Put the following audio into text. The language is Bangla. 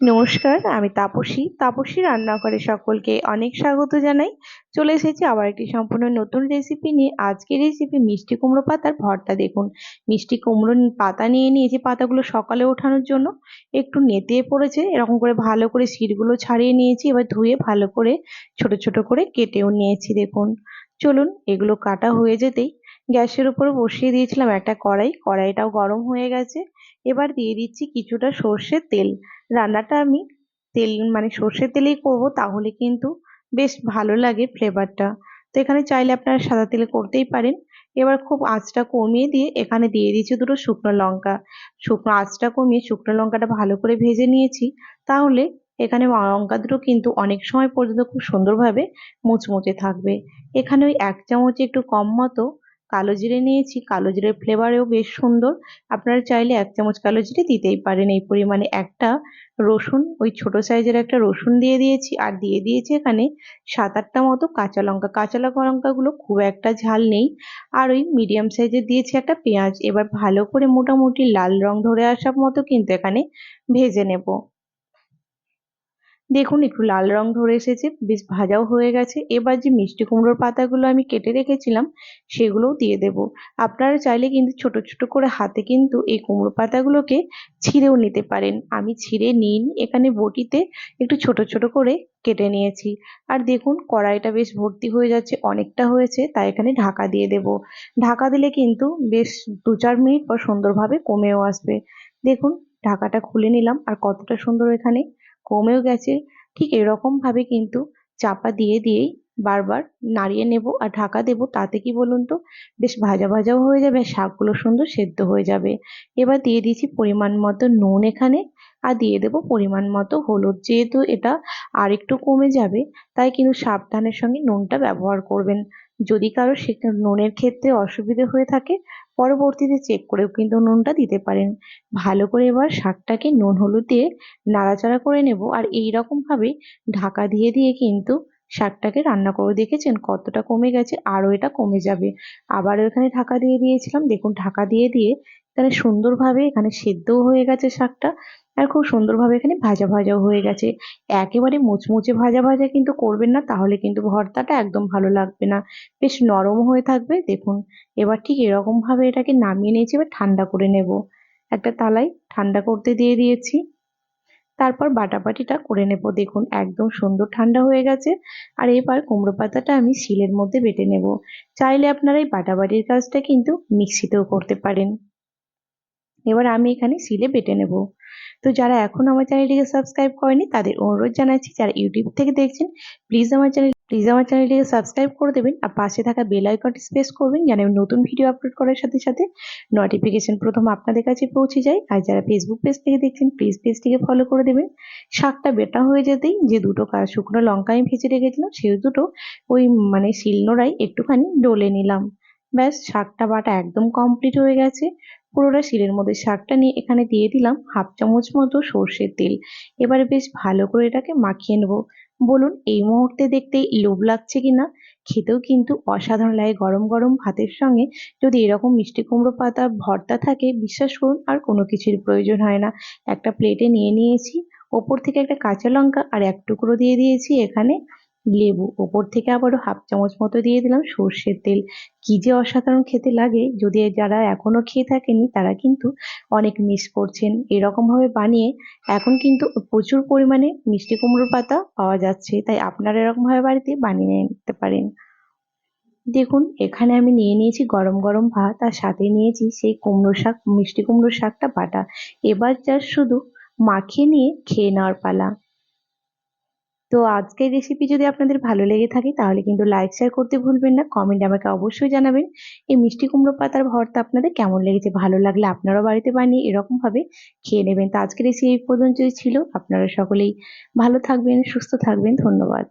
নমস্কার, আমি তাপসী। তাপসী রান্নাঘরে সকলকে অনেক স্বাগত জানাই। চলে এসেছি আবার একটি সম্পূর্ণ নতুন রেসিপি নিয়ে। আজকের রেসিপি মিষ্টি কুমড়ো পাতার ভর্তা। দেখুন, মিষ্টি কুমড়ো পাতা নিয়ে নিয়েছি পাতাগুলো সকালে ওঠানোর জন্য। একটু নেতিয়ে পড়েছে, এরকম করে ভালো করে শিরগুলো ছাড়িয়ে নিয়েছি। এবার ধুয়ে ভালো করে ছোট ছোট করে কেটেও নিয়েছি। দেখুন, চলুন এগুলো কাটা হয়ে যেতেই গ্যাসের উপর বসিয়ে দিয়েছিলাম একটা কড়াই। কড়াইটাও গরম হয়ে গেছে। এবার দিয়ে দিচ্ছি কিছুটা সর্ষের তেল। রান্নাটা আমি তেল মানে সর্ষের তেলেই করব, তাহলে কিন্তু বেশ ভালো লাগে ফ্লেভারটা। তো এখানে চাইলে আপনারা সাদা তেলে করতেই পারেন। এবার খুব আঁচটা কমিয়ে দিয়ে এখানে দিয়ে দিচ্ছি দুটো শুকনো লঙ্কা। শুকনো আঁচটা কমিয়ে শুকনো লঙ্কাটা ভালো করে ভেজে নিয়েছি। তাহলে এখানে লঙ্কা দুটো কিন্তু অনেক সময় পর্যন্ত খুব সুন্দরভাবে মুচমুচে থাকবে। এখানে ওই এক চামচ একটু কম মতো কালো জিরে নিয়েছি। কালো জিরের ফ্লেভারেও বেশ সুন্দর। আপনারা চাইলে এক চামচ কালো জিরে দিতেই পারেন। এই পরিমাণে একটা রসুন, ওই ছোট সাইজের একটা রসুন দিয়ে দিয়েছি। আর দিয়ে দিয়েছি এখানে সাত আটটা মতো কাঁচা লঙ্কা। কাঁচা লঙ্কা লঙ্কাগুলো খুব একটা ঝাল নেই। আর ওই মিডিয়াম সাইজের দিয়েছি একটা পেঁয়াজ। এবার ভালো করে মোটামুটি লাল রং ধরে আসার মতো কিন্তু এখানে ভেজে নেব। দেখুন, একটু লাল রং ধরে এসেছে, বেশ ভাজাও হয়ে গেছে। এবার যে মিষ্টি কুমড়োর পাতাগুলো আমি কেটে রেখেছিলাম, সেগুলোও দিয়ে দেব। আপনারা চাইলে কিন্তু ছোট ছোট করে হাতে কিন্তু এই কুমড়ো পাতাগুলোকে ছিঁড়েও নিতে পারেন। আমি ছিঁড়ে নিইনি, এখানে বটিতে একটু ছোট ছোট করে কেটে নিয়েছি। আর দেখুন, কড়াইটা বেশ ভর্তি হয়ে যাচ্ছে, অনেকটা হয়েছে, তাই এখানে ঢাকা দিয়ে দেব। ঢাকা দিলে কিন্তু বেশ দু, চার মিনিট পর সুন্দরভাবে কমেও আসবে। দেখুন, ঢাকাটা খুলে নিলাম, আর কতটা সুন্দর এখানে কমেও গেছে। ঠিক এরকমভাবে কিন্তু চাপা দিয়ে দিয়েই বারবার নাড়িয়ে নেব আর ঢাকা দেব। তাতে কি বলুন তো? বেশ ভাজা ভাজাও হয়ে যাবে, শাকগুলো সুন্দর সেদ্ধ হয়ে যাবে। এবার দিয়ে দিয়েছি পরিমাণ মতো নুন এখানে আর দিয়ে দেব পরিমাণ মতো হলুদ। যেহেতু এটা আর একটু কমে যাবে, তাই কিন্তু সাবধানের সঙ্গে নুনটা ব্যবহার করবেন। যদি কারও সে নুনের ক্ষেত্রে অসুবিধে হয়ে থাকে, পরবর্তীতে চেক করেও কিন্তু নুনটা দিতে পারেন। ভালো করে এবার শাকটাকে নুন হলুদ দিয়ে নাড়াচাড়া করে নেব আর এই ভাবে ঢাকা দিয়ে দিয়ে কিন্তু শাকটাকে রান্না করে দেখেছেন কতটা কমে গেছে? আরও এটা কমে যাবে। আবার এখানে ঢাকা দিয়ে দিয়েছিলাম। দেখুন, ঢাকা দিয়ে দিয়ে এখানে সুন্দরভাবে এখানে সেদ্ধও হয়ে গেছে শাকটা আর খুব সুন্দরভাবে এখানে ভাজা ভাজাও হয়ে গেছে। একেবারে মুচমুচে ভাজা ভাজা কিন্তু করবেন না, তাহলে কিন্তু ভর্তাটা একদম ভালো লাগবে না। বেশ নরম হয়ে থাকবে, দেখুন। এবার ঠিক এরকমভাবে এটাকে নামিয়ে নিয়েছি, এবার ঠান্ডা করে নেব। একটা তালাই ঠান্ডা করতে দিয়ে দিয়েছি। তারপর বাটাবাটিটা করে নেব, দেখুন। একদম সুন্দর ঠান্ডা হয়ে গেছে। আর এবার কুমড়ো পাতাটা আমি শিলের মধ্যে বেটে নেব। চাইলে আপনারা এই বাটাবাটির কাজটা কিন্তু মিক্সিতেও করতে পারেন। এবার আমি এখানে শিলে বেটে নেব। তো যারা এখন আমার চ্যানেলটিকে সাবস্ক্রাইব করেনি, তাদের অনুরোধ জানাচ্ছি, যারা ইউটিউব থেকে দেখছেন প্লিজ আমার চ্যানেল প্লিজ আমার চ্যানেলটিকে সাবস্ক্রাইব করে দেবেন আর পাশে থাকা বেল আইকনটি স্পেস করবেন, যেন আমি নতুন ভিডিও আপলোড করার সাথে সাথে নোটিফিকেশন প্রথম আপনাদের কাছে পৌঁছে যায়। আর যারা ফেসবুক পেজ থেকে দেখছেন প্লিজ পেজটিকে ফলো করে দেবেন। শাকটা বেটা হয়ে যেতেই যে দুটো শুকনো লঙ্কা আমি ভেজে রেখেছিলাম, সেই দুটো ওই মানে শিলনোড়ায় একটুখানি ডলে নিলাম। ব্যাস, শাকটা বাটা একদম কমপ্লিট হয়ে গেছে। পুরোটা শিলের মধ্যে শাকটা নিয়ে এখানে দিয়ে দিলাম হাফ চামচ মতো সর্ষের তেল। এবারে বেশ ভালো করে এটাকে মাখিয়ে নেব। বলুন, এই মুহূর্তে দেখতে লোভ লাগছে কিনা? খেতেও কিন্তু অসাধারণ লাগে গরম গরম ভাতের সঙ্গে। যদি এরকম মিষ্টি কুমড়ো পাতা, ভর্তা থাকে, বিশ্বাস করুন, আর কোনো কিছুর প্রয়োজন হয় না। একটা প্লেটে নিয়ে নিয়েছি। ওপর থেকে একটা কাঁচা লঙ্কা আর এক টুকরো দিয়ে দিয়েছি এখানে। লেবু। ওপর থেকে আবারও হাফ চামচ মতো দিয়ে দিলাম সর্ষের তেল। কি যে অসাধারণ খেতে লাগে, যদি যারা এখনও খেয়ে থাকেনি, তারা কিন্তু অনেক মিস করছেন। এরকমভাবে বানিয়ে এখন কিন্তু প্রচুর পরিমাণে মিষ্টি কুমড়োর পাতা পাওয়া যাচ্ছে। তাই আপনারা এরকমভাবে বাড়িতে বানিয়ে নিতে পারেন। দেখুন, এখানে আমি নিয়ে নিয়েছি গরম গরম ভাত আর সাথে নিয়েছি সেই কুমড়ো শাক, মিষ্টি কুমড়ো শাকটা বাটা। এবার যা শুধু মাখিয়ে নিয়ে খেয়ে নেওয়ার পালা। তো আজকের রেসিপি যদি আপনাদের ভালো লেগে থাকে, তাহলে কিন্তু লাইক শেয়ার করতে ভুলবেন না কমেন্ট আমাকে অবশ্যই জানাবেন। এই মিষ্টি কুমড়ো পাতার ভর্তা আপনাদের কেমন লেগেছে, ভালো লাগলে আপনারাও বাড়িতে বানিয়ে এরকমভাবে খেয়ে নেবেন। তো আজকের রেসিপি এই পর্যন্তই ছিল। আপনারা সকলেই ভালো থাকবেন, সুস্থ থাকবেন। ধন্যবাদ।